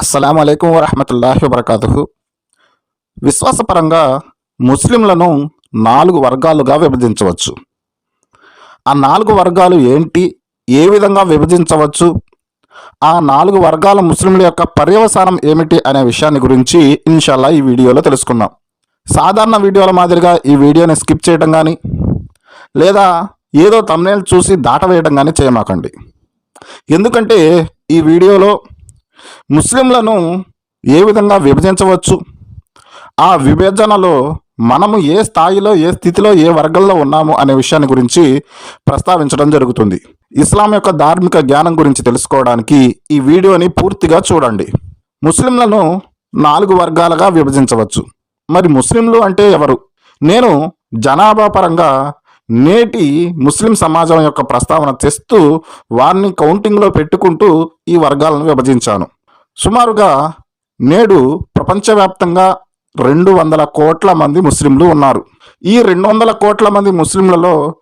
అస్సలం అయికం వరహమతుల్లాహి వబర్కాతుహు. విశ్వాసపరంగా ముస్లింలను నాలుగు వర్గాలుగా విభజించవచ్చు. ఆ నాలుగు వర్గాలు ఏంటి? ఏ విధంగా విభజించవచ్చు? ఆ నాలుగు వర్గాల ముస్లింల యొక్క పర్యవసానం ఏమిటి అనే విషయాన్ని గురించి ఇన్షాల్లా ఈ వీడియోలో తెలుసుకుందాం. సాధారణ వీడియోల మాదిరిగా ఈ వీడియోని స్కిప్ చేయడం కానీ లేదా ఏదో తమ్నేలు చూసి దాటవేయడం కానీ చేయమాకండి. ఎందుకంటే ఈ వీడియోలో ముస్లింలను ఏ విధంగా విభజించవచ్చు? ఆ విభజనలో మనము ఏ స్థాయిలో ఏ స్థితిలో ఏ వర్గంలో ఉన్నాము అనే విషయాన్ని గురించి ప్రస్తావించడం జరుగుతుంది. ఇస్లాం యొక్క ధార్మిక జ్ఞానం గురించి తెలుసుకోవడానికి ఈ వీడియోని పూర్తిగా చూడండి. ముస్లింలను నాలుగు వర్గాలుగా విభజించవచ్చు. మరి ముస్లింలు అంటే ఎవరు? నేను జనాభా పరంగా నేటి ముస్లిం సమాజం యొక్క ప్రస్తావన తెస్తూ వారిని కౌంటింగ్లో పెట్టుకుంటూ ఈ వర్గాలను విభజించాను. సుమారుగా నేడు ప్రపంచవ్యాప్తంగా రెండు వందల కోట్ల మంది ముస్లింలు ఉన్నారు. ఈ రెండు వందల కోట్ల మంది ముస్లింలలో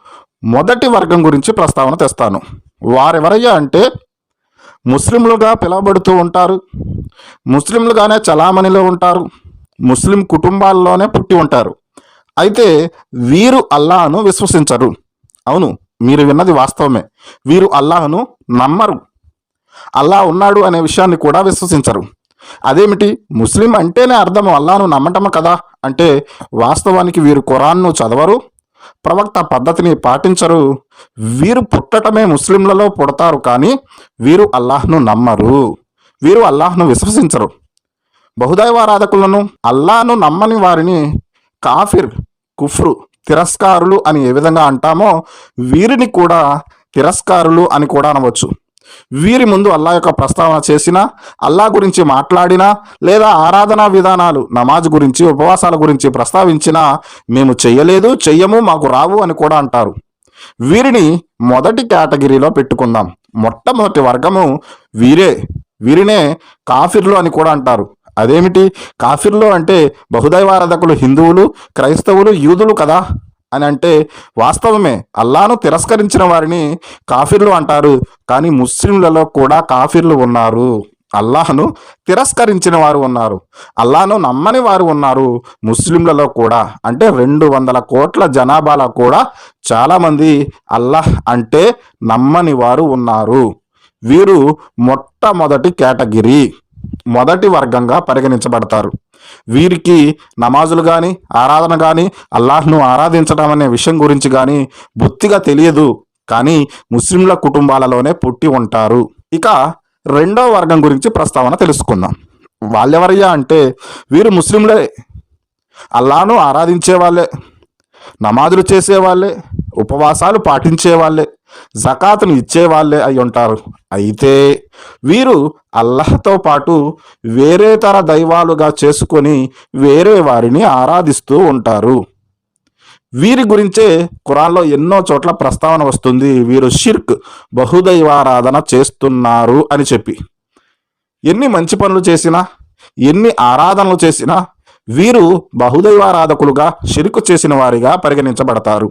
మొదటి వర్గం గురించి ప్రస్తావన తెస్తాను. వారెవరయ్యా అంటే ముస్లింలుగా పిలువబడుతూ ఉంటారు ముస్లింలుగానే చలామణిలో ఉంటారు ముస్లిం కుటుంబాల్లోనే పుట్టి ఉంటారు. అయితే వీరు అల్లాహను విశ్వసించరు. అవును మీరు విన్నది వాస్తవమే. వీరు అల్లాహను నమ్మరు. అల్లా ఉన్నాడు అనే విషయాన్ని కూడా విశ్వసించరు. అదేమిటి? ముస్లిం అంటేనే అర్థం అల్లాను నమ్మటమా కదా? అంటే వాస్తవానికి వీరు ఖురాన్ను చదవరు ప్రవక్త పద్ధతిని పాటించరు. వీరు పుట్టటమే ముస్లింలలో పుడతారు కానీ వీరు అల్లాహ్ను నమ్మరు. వీరు అల్లాహ్ను విశ్వసించరు. బహుదైవారాధకులను అల్లాను నమ్మని వారిని కాఫిర్ కుఫ్రు తిరస్కారులు అని ఏ విధంగా అంటామో వీరిని కూడా తిరస్కారులు అని కూడా అనవచ్చు. వీరి ముందు అల్లా యొక్క ప్రస్తావన చేసినా అల్లా గురించి మాట్లాడినా లేదా ఆరాధనా విధానాలు నమాజ్ గురించి ఉపవాసాల గురించి ప్రస్తావించినా మేము చెయ్యలేదు చెయ్యము మాకు రావు అని కూడా అంటారు. వీరిని మొదటి కేటగిరీలో పెట్టుకుందాం. మొట్టమొదటి వర్గము వీరే వీరినే కాఫిర్లు అని కూడా అంటారు. అదేమిటి? కాఫిర్లు అంటే బహుదైవారాధకులు హిందువులు క్రైస్తవులు యూదులు కదా? అని అంటే వాస్తవమే. అల్లాను తిరస్కరించిన వారిని కాఫిర్లు అంటారు. కానీ ముస్లింలలో కూడా కాఫిర్లు ఉన్నారు. అల్లాహను తిరస్కరించిన వారు ఉన్నారు. అల్లాను నమ్మని వారు ఉన్నారు ముస్లింలలో కూడా. అంటే రెండు వందల కోట్ల జనాభాలో కూడా చాలామంది అల్లాహ్ అంటే నమ్మని వారు ఉన్నారు. వీరు మొట్టమొదటి కేటగిరీ. మొదటి వర్గంగా పరిగణించబడతారు. వీరికి నమాజులు కానీ ఆరాధన కానీ అల్లాహ్ను ఆరాధించడం అనే విషయం గురించి కానీ బొత్తిగా తెలియదు. కానీ ముస్లింల కుటుంబాలలోనే పుట్టి ఉంటారు. ఇక రెండో వర్గం గురించి ప్రస్తావన తెలుసుకుందాం. వాళ్ళెవరయ్యా అంటే వీరు ముస్లింలే. అల్లాను ఆరాధించే వాళ్ళే. నమాజులు చేసేవాళ్ళే ఉపవాసాలు పాటించే వాళ్ళే. జకాతును ఇచ్చేవాళ్ళే అయి ఉంటారు. అయితే వీరు అల్లహతో పాటు వేరే తర దైవాలుగా చేసుకొని వేరే వారిని ఆరాధిస్తూ ఉంటారు. వీరి గురించే కురాన్లో ఎన్నో చోట్ల ప్రస్తావన వస్తుంది. వీరు షిర్క్ బహుదైవారాధన చేస్తున్నారు అని చెప్పి. ఎన్ని మంచి పనులు చేసినా ఎన్ని ఆరాధనలు చేసినా వీరు బహుదైవారాధకులుగా షిర్కు చేసిన వారిగా పరిగణించబడతారు.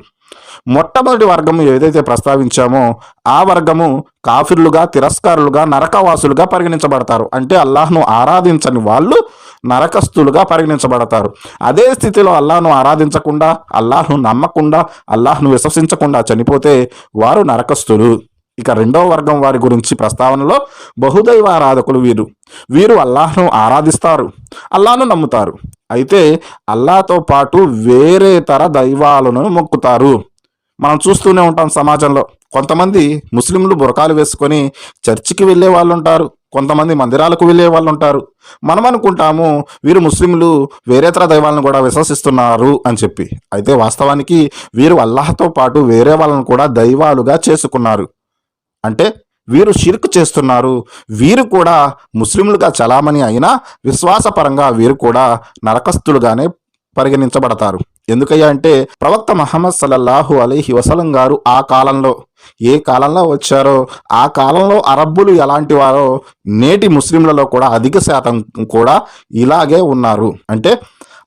మొట్టమొదటి వర్గము ఏదైతే ప్రస్తావించామో ఆ వర్గము కాఫిర్లుగా తిరస్కారులుగా నరకవాసులుగా పరిగణించబడతారు. అంటే అల్లాహ్ను ఆరాధించని వాళ్ళు నరకస్తులుగా పరిగణించబడతారు. అదే స్థితిలో అల్లాహ్ను ఆరాధించకుండా అల్లాహ్ను నమ్మకుండా అల్లాహ్ను విశ్వసించకుండా చనిపోతే వారు నరకస్తులు ఇక రెండవ వర్గం వారి గురించి ప్రస్తావనలో బహుదైవ ఆరాధకులు వీరు. వీరు అల్లాహ్ను ఆరాధిస్తారు అల్లాహ్ను నమ్ముతారు. అయితే అల్లాతో పాటు వేరే తర దైవాలను మొక్కుతారు. మనం చూస్తూనే ఉంటాం సమాజంలో. కొంతమంది ముస్లింలు బురకాలు వేసుకొని చర్చికి వెళ్ళే వాళ్ళు ఉంటారు కొంతమంది మందిరాలకు వెళ్ళే వాళ్ళు ఉంటారు మనం అనుకుంటాము వీరు ముస్లింలు వేరేతర దైవాలను కూడా విశ్వసిస్తున్నారు అని చెప్పి. అయితే వాస్తవానికి వీరు అల్లాహతో పాటు వేరే వాళ్ళను కూడా దైవాలుగా చేసుకున్నారు. అంటే వీరు షిర్క్ చేస్తున్నారు. వీరు కూడా ముస్లింలుగా చలామణి అయినా విశ్వాసపరంగా వీరు కూడా నరకస్తులుగానే పరిగణించబడతారు. ఎందుకయ్యా అంటే ప్రవక్త మహమ్మద్ సలల్లాహు అలీహి వసలం గారు ఆ కాలంలో ఏ కాలంలో వచ్చారో ఆ కాలంలో అరబ్బులు ఎలాంటి వారో నేటి ముస్లింలలో కూడా అధిక శాతం కూడా ఇలాగే ఉన్నారు. అంటే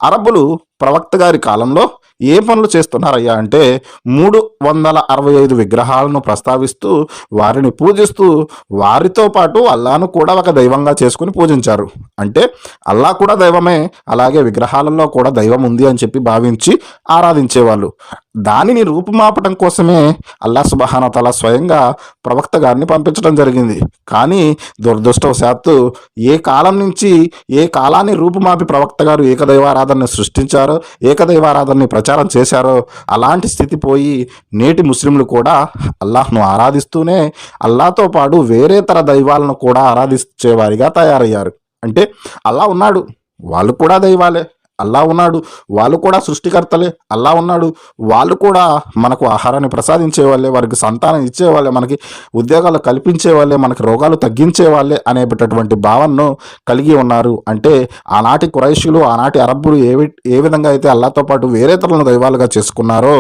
అరబ్బులు ప్రవక్త గారి కాలంలో ఏ పనులు చేస్తున్నారయ్యా అంటే మూడు వందల అరవై ఐదు విగ్రహాలను ప్రస్తావిస్తూ వారిని పూజిస్తూ వారితో పాటు అల్లాను కూడా ఒక దైవంగా చేసుకుని పూజించారు. అంటే అల్లా కూడా దైవమే అలాగే విగ్రహాలలో కూడా దైవం ఉంది అని చెప్పి భావించి ఆరాధించేవాళ్ళు. దానిని రూపుమాపటం కోసమే అల్లా సుబహానతల స్వయంగా ప్రవక్త గారిని పంపించడం జరిగింది. కానీ దురదృష్టవశాత్తు ఏ కాలం నుంచి ఏ కాలాన్ని రూపుమాపి ప్రవక్త గారు ఏకదైవారాధనని సృష్టించారో ఏకదైవారాధనని ప్రచారం చేశారో అలాంటి స్థితి పోయి నేటి ముస్లింలు కూడా అల్లాహ్ను ఆరాధిస్తూనే అల్లాతో పాటు వేరేతర దైవాలను కూడా ఆరాధించేవారిగా తయారయ్యారు. అంటే అల్లా ఉన్నాడు వాళ్ళు కూడా దైవాలే. అల్లా ఉన్నాడు. వాళ్ళు కూడా సృష్టికర్తలే. అల్లా ఉన్నాడు. వాళ్ళు కూడా మనకు ఆహారాన్ని ప్రసాదించే వాళ్ళే వారికి సంతానం ఇచ్చే వాళ్ళే మనకి ఉద్యోగాలు కల్పించే వాళ్ళే మనకి రోగాలు తగ్గించే వాళ్ళే అనేటటువంటి భావనను కలిగి ఉన్నారు. అంటే ఆనాటి కురైషులు ఆనాటి అరబ్బులు ఏ ఏ విధంగా అయితే అల్లాతో పాటు వేరే తరలను దైవాలుగా చేసుకున్నారో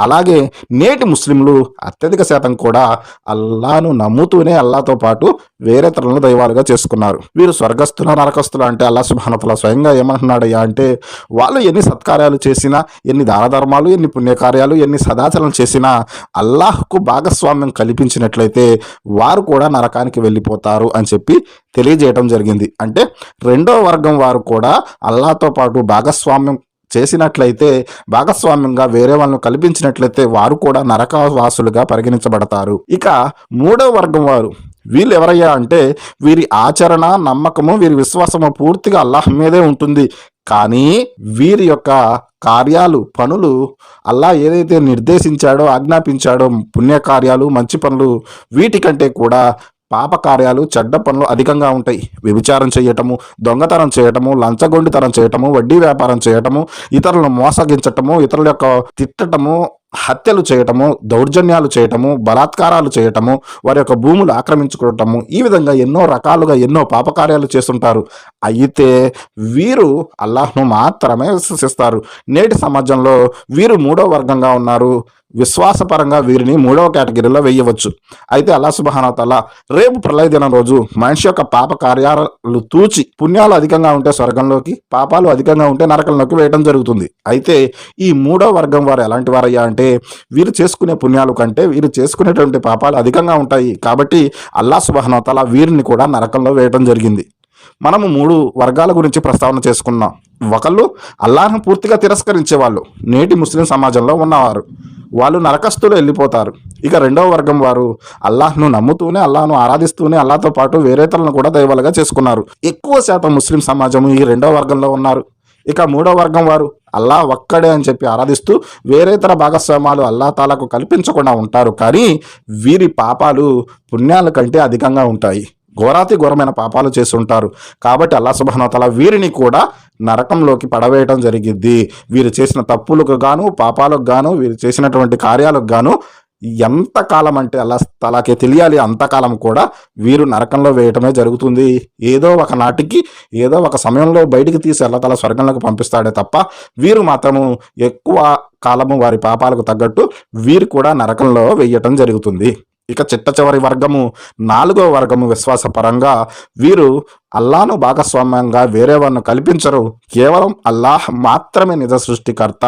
అలాగే నేటి ముస్లింలు అత్యధిక శాతం కూడా అల్లాను నమ్ముతూనే అల్లాతో పాటు వేరే తరలను దైవాలుగా చేసుకున్నారు. వీరు స్వర్గస్థుల నరకస్తులు అంటే అల్లా సుభానతల స్వయంగా ఏమంటున్నాడయ్యా అంటే వాళ్ళు ఎన్ని సత్కార్యాలు చేసినా ఎన్ని దానధర్మాలు ఎన్ని పుణ్యకార్యాలు ఎన్ని సదాచరణ చేసినా అల్లాహ్కు భాగస్వామ్యం కల్పించినట్లయితే వారు కూడా నరకానికి వెళ్ళిపోతారు అని చెప్పి తెలియజేయడం జరిగింది. అంటే రెండో వర్గం వారు కూడా అల్లాతో పాటు భాగస్వామ్యం చేసినట్లయితే భాగస్వామ్యంగా వేరే వాళ్ళను కల్పించినట్లయితే వారు కూడా నరకవాసులుగా పరిగణించబడతారు. ఇక మూడో వర్గం వారు వీళ్ళు ఎవరయ్యా అంటే వీరి ఆచరణ నమ్మకము వీరి విశ్వాసము పూర్తిగా అల్లాహ్ మీదే ఉంటుంది. కానీ వీరి యొక్క కార్యాలు పనులు అల్లా ఏదైతే నిర్దేశించాడో ఆజ్ఞాపించాడో పుణ్యకార్యాలు మంచి పనులు వీటికంటే కూడా పాప కార్యాలు చెడ్డ పనులు అధికంగా ఉంటాయి. వ్యభిచారం చేయటము దొంగతనం చేయటము లంచగొండితనం చేయటము వడ్డీ వ్యాపారం చేయటము ఇతరులను మోసగించటము ఇతరుల యొక్క తిట్టటము హత్యలు చేయటము దౌర్జన్యాలు చేయటము బలాత్కారాలు చేయటము వారి యొక్క భూములు ఆక్రమించుకోవటము ఈ విధంగా ఎన్నో రకాలుగా ఎన్నో పాపకార్యాలు చేస్తుంటారు. అయితే వీరు అల్లాహ్ను మాత్రమే విశ్వసిస్తారు. నేటి సమాజంలో వీరు మూడో వర్గంగా ఉన్నారు. విశ్వాసపరంగా వీరిని మూడవ కేటగిరీలో వేయవచ్చు. అయితే అల్లా సుబహానతల రేపు ప్రళయ దినం రోజు మనిషి యొక్క పాప కార్యాలు తూచి పుణ్యాలు అధికంగా ఉంటే స్వర్గంలోకి పాపాలు అధికంగా ఉంటే నరకంలోకి వేయడం జరుగుతుంది. అయితే ఈ మూడో వర్గం వారు ఎలాంటి వారయ్యా అంటే వీరు చేసుకునే పుణ్యాలు కంటే వీరు చేసుకునేటువంటి పాపాలు అధికంగా ఉంటాయి. కాబట్టి అల్లా సుబహానతల వీరిని కూడా నరకంలో వేయడం జరిగింది. మనము మూడు వర్గాల గురించి ప్రస్తావన చేసుకున్నాం. ఒకళ్ళు అల్లాహ్ను పూర్తిగా తిరస్కరించే వాళ్ళు నేటి ముస్లిం సమాజంలో ఉన్నవారు. వాళ్ళు నరకస్తులు వెళ్ళిపోతారు. ఇక రెండవ వర్గం వారు అల్లాహ్ను నమ్ముతూనే అల్లాహ్ను ఆరాధిస్తూనే అల్లాతో పాటు వేరేతలను కూడా దైవాలుగా చేసుకున్నారు. ఎక్కువ శాతం ముస్లిం సమాజం ఈ రెండవ వర్గంలో ఉన్నారు. ఇక మూడో వర్గం వారు అల్లా ఒక్కడే అని చెప్పి ఆరాధిస్తూ వేరేతర భాగస్వామాలు అల్లా తాలకు కల్పించకుండా ఉంటారు. కానీ వీరి పాపాలు పుణ్యాల కంటే అధికంగా ఉంటాయి. ఘోరాతి ఘోరమైన పాపాలు చేసి ఉంటారు కాబట్టి అల్లా సుబహనతల వీరిని కూడా నరకంలోకి పడవేయటం జరిగింది వీరు చేసిన తప్పులకు గాను పాపాలకు గాను వీరు చేసినటువంటి కార్యాలకు గాను ఎంత కాలం అంటే అలా తలాకే తెలియాలి అంతకాలం కూడా వీరు నరకంలో వేయటమే జరుగుతుంది. ఏదో ఒక నాటికి ఏదో ఒక సమయంలో బయటికి తీసి అల్లతల స్వర్గంలోకి పంపిస్తాడే తప్ప వీరు మాత్రము ఎక్కువ కాలము వారి పాపాలకు తగ్గట్టు వీరు కూడా నరకంలో వేయటం జరుగుతుంది. ఇక చిట్ట చివరి వర్గము నాలుగో వర్గము విశ్వాసపరంగా వీరు అల్లాను భాగస్వామ్యంగా వేరే వారిని కల్పించరు. కేవలం అల్లాహ్ మాత్రమే నిజ సృష్టికర్త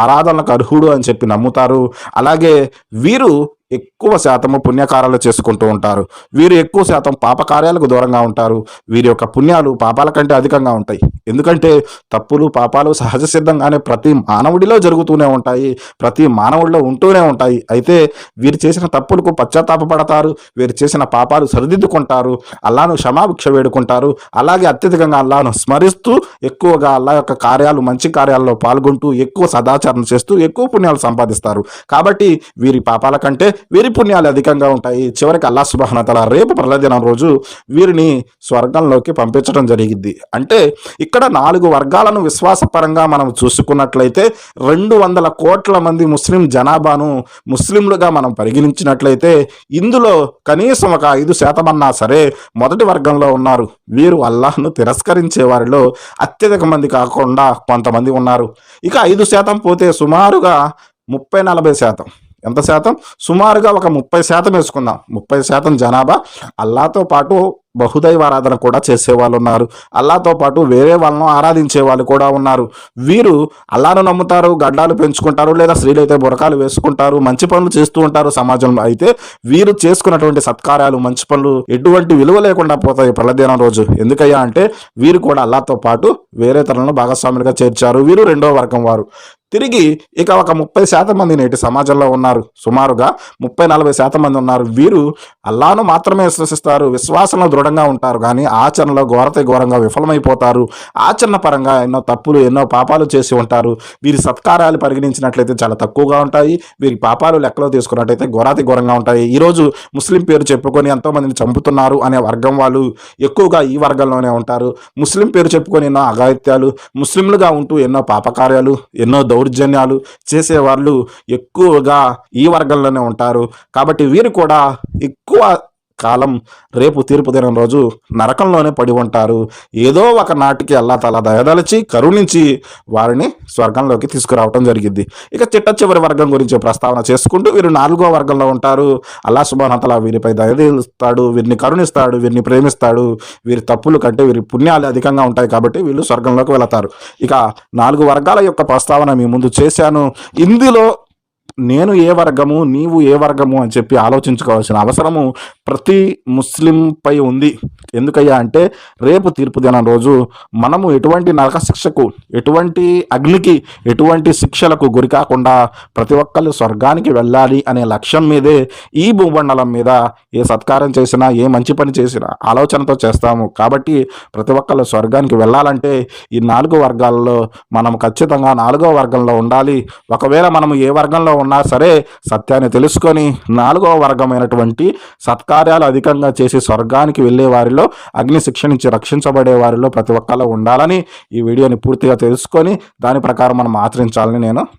ఆరాధనలకు అర్హుడు అని చెప్పి నమ్ముతారు. అలాగే వీరు ఎక్కువ శాతము పుణ్యకార్యాలు చేసుకుంటూ ఉంటారు. వీరు ఎక్కువ శాతం పాపకార్యాలకు దూరంగా ఉంటారు. వీరి యొక్క పుణ్యాలు పాపాల కంటే అధికంగా ఉంటాయి. ఎందుకంటే తప్పులు పాపాలు సహజ సిద్ధంగానే ప్రతి మానవుడిలో జరుగుతూనే ఉంటాయి. ప్రతి మానవుడిలో ఉంటూనే ఉంటాయి. అయితే వీరు చేసిన తప్పులకు పశ్చాత్తాపపడతారు. వీరు చేసిన పాపాలు సరిదిద్దుకుంటారు. అల్లాను క్షమాభిక్ష వేడుకుంటారు. అలాగే అత్యధికంగా అల్లాను స్మరిస్తూ ఎక్కువగా అల్లా యొక్క కార్యాలు మంచి కార్యాల్లో పాల్గొంటూ ఎక్కువ సదాచరణ చేస్తూ ఎక్కువ పుణ్యాలు సంపాదిస్తారు. కాబట్టి వీరి పాపాల కంటే వీరి పుణ్యాలు అధికంగా ఉంటాయి. చివరికి అల్లా సుబహానతల రేపు ప్రళయదినం రోజు వీరిని స్వర్గంలోకి పంపించడం జరిగింది. అంటే ఇక్కడ నాలుగు వర్గాలను విశ్వాసపరంగా మనం చూసుకున్నట్లయితే రెండు వందల కోట్ల మంది ముస్లిం జనాభాను ముస్లింలుగా మనం పరిగణించినట్లయితే ఇందులో కనీసం ఒక ఐదు శాతం అన్నా సరే మొదటి వర్గంలో ఉన్నారు. వీరు అల్లాహ్ను తిరస్కరించే వారిలో అత్యధిక మంది కాకుండా కొంతమంది ఉన్నారు. ఇక ఐదు శాతం పోతే సుమారుగా ముప్పై నలభై శాతం. ఎంత శాతం? సుమారుగా ఒక ముప్పై శాతం వేసుకుందాం. ముప్పై శాతం జనాభా అల్లాతో పాటు బహుదైవ ఆరాధన కూడా చేసే వాళ్ళు ఉన్నారు అల్లాతో పాటు వేరే వాళ్ళను ఆరాధించే వాళ్ళు కూడా ఉన్నారు. వీరు అల్లాను నమ్ముతారు గడ్డాలు పెంచుకుంటారు లేదా స్త్రీలు అయితే బురకాలు వేసుకుంటారు మంచి పనులు చేస్తూ ఉంటారు సమాజంలో. అయితే వీరు చేసుకున్నటువంటి సత్కారాలు మంచి పనులు ఎటువంటి విలువ లేకుండా పోతాయి ప్రళదినం రోజు. ఎందుకయ్యా అంటే వీరు కూడా అల్లాతో పాటు వేరే తరలను భాగస్వాములుగా చేర్చారు. వీరు రెండో వర్గం వారు. తిరిగి ఇక ఒక ముప్పై శాతం మంది నేటి సమాజంలో ఉన్నారు. సుమారుగా ముప్పై నలభై శాతం మంది ఉన్నారు. వీరు అల్లాను మాత్రమే విశ్వసిస్తారు. విశ్వాసంలో దృఢంగా ఉంటారు. కానీ ఆచరణలో ఘోరత ఘోరంగా విఫలమైపోతారు. ఆచరణ పరంగా ఎన్నో తప్పులు ఎన్నో పాపాలు చేసి ఉంటారు. వీరి సత్కారాలు పరిగణించినట్లయితే చాలా తక్కువగా ఉంటాయి. వీరి పాపాలు లెక్కలో తీసుకున్నట్లయితే ఘోరాతి ఘోరంగా ఉంటాయి. ఈరోజు ముస్లిం పేరు చెప్పుకొని ఎంతోమందిని చంపుతున్నారు అనే వర్గం వాళ్ళు ఎక్కువగా ఈ వర్గంలోనే ఉంటారు. ముస్లిం పేరు చెప్పుకొని ఎన్నో అఘాయిత్యాలు ముస్లింలుగా ఉంటూ ఎన్నో పాపకార్యాలు ఎన్నో దౌర్జన్యాలు చేసేవాళ్ళు ఎక్కువగా ఈ వర్గంలోనే ఉంటారు. కాబట్టి వీరు కూడా ఎక్కువ కాలం రేపు తీర్పు దినం రోజు నరకంలోనే పడి ఉంటారు. ఏదో ఒక నాటికి అల్లా తల దయదలచి కరుణించి వారిని స్వర్గంలోకి తీసుకురావటం జరిగింది ఇక చిట్ట చివరి వర్గం గురించి ప్రస్తావన చేసుకుంటూ వీరు నాలుగో వర్గంలో ఉంటారు. అల్లా సుబానతల వీరిపై దయదీస్తాడు వీరిని కరుణిస్తాడు వీరిని ప్రేమిస్తాడు. వీరి తప్పులు కంటే వీరి పుణ్యాలు అధికంగా ఉంటాయి కాబట్టి వీళ్ళు స్వర్గంలోకి వెళతారు. ఇక నాలుగు వర్గాల యొక్క ప్రస్తావన మీ ముందు చేశాను. ఇందులో నేను ఏ వర్గము నీవు ఏ వర్గము అని చెప్పి ఆలోచించుకోవాల్సిన అవసరము ప్రతి ముస్లింపై ఉంది. ఎందుకయ్యా అంటే రేపు తీర్పు దినం రోజు మనము ఎటువంటి నరక శిక్షకు ఎటువంటి అగ్నికి ఎటువంటి శిక్షలకు గురి కాకుండా ప్రతి ఒక్కళ్ళు స్వర్గానికి వెళ్ళాలి అనే లక్ష్యం మీదే ఈ భూమండలం మీద ఏ సత్కారం చేసినా ఏ మంచి పని చేసినా ఆలోచనతో చేస్తాము. కాబట్టి ప్రతి ఒక్కళ్ళు స్వర్గానికి వెళ్ళాలంటే ఈ నాలుగు వర్గాలలో మనం ఖచ్చితంగా నాలుగో వర్గంలో ఉండాలి. ఒకవేళ మనం ఏ వర్గంలో ఉన్నా సరే సత్యాన్ని తెలుసుకొని నాలుగవ వర్గమైనటువంటి సత్కార్యాలు అధికంగా చేసి స్వర్గానికి వెళ్ళే వారిలో అగ్ని శిక్ష నుంచి రక్షించబడే వారిలో ప్రతి ఒక్కళ్ళు ఉండాలని ఈ వీడియోని పూర్తిగా తెలుసుకొని దాని ప్రకారం మనం ఆచరించాలని నేను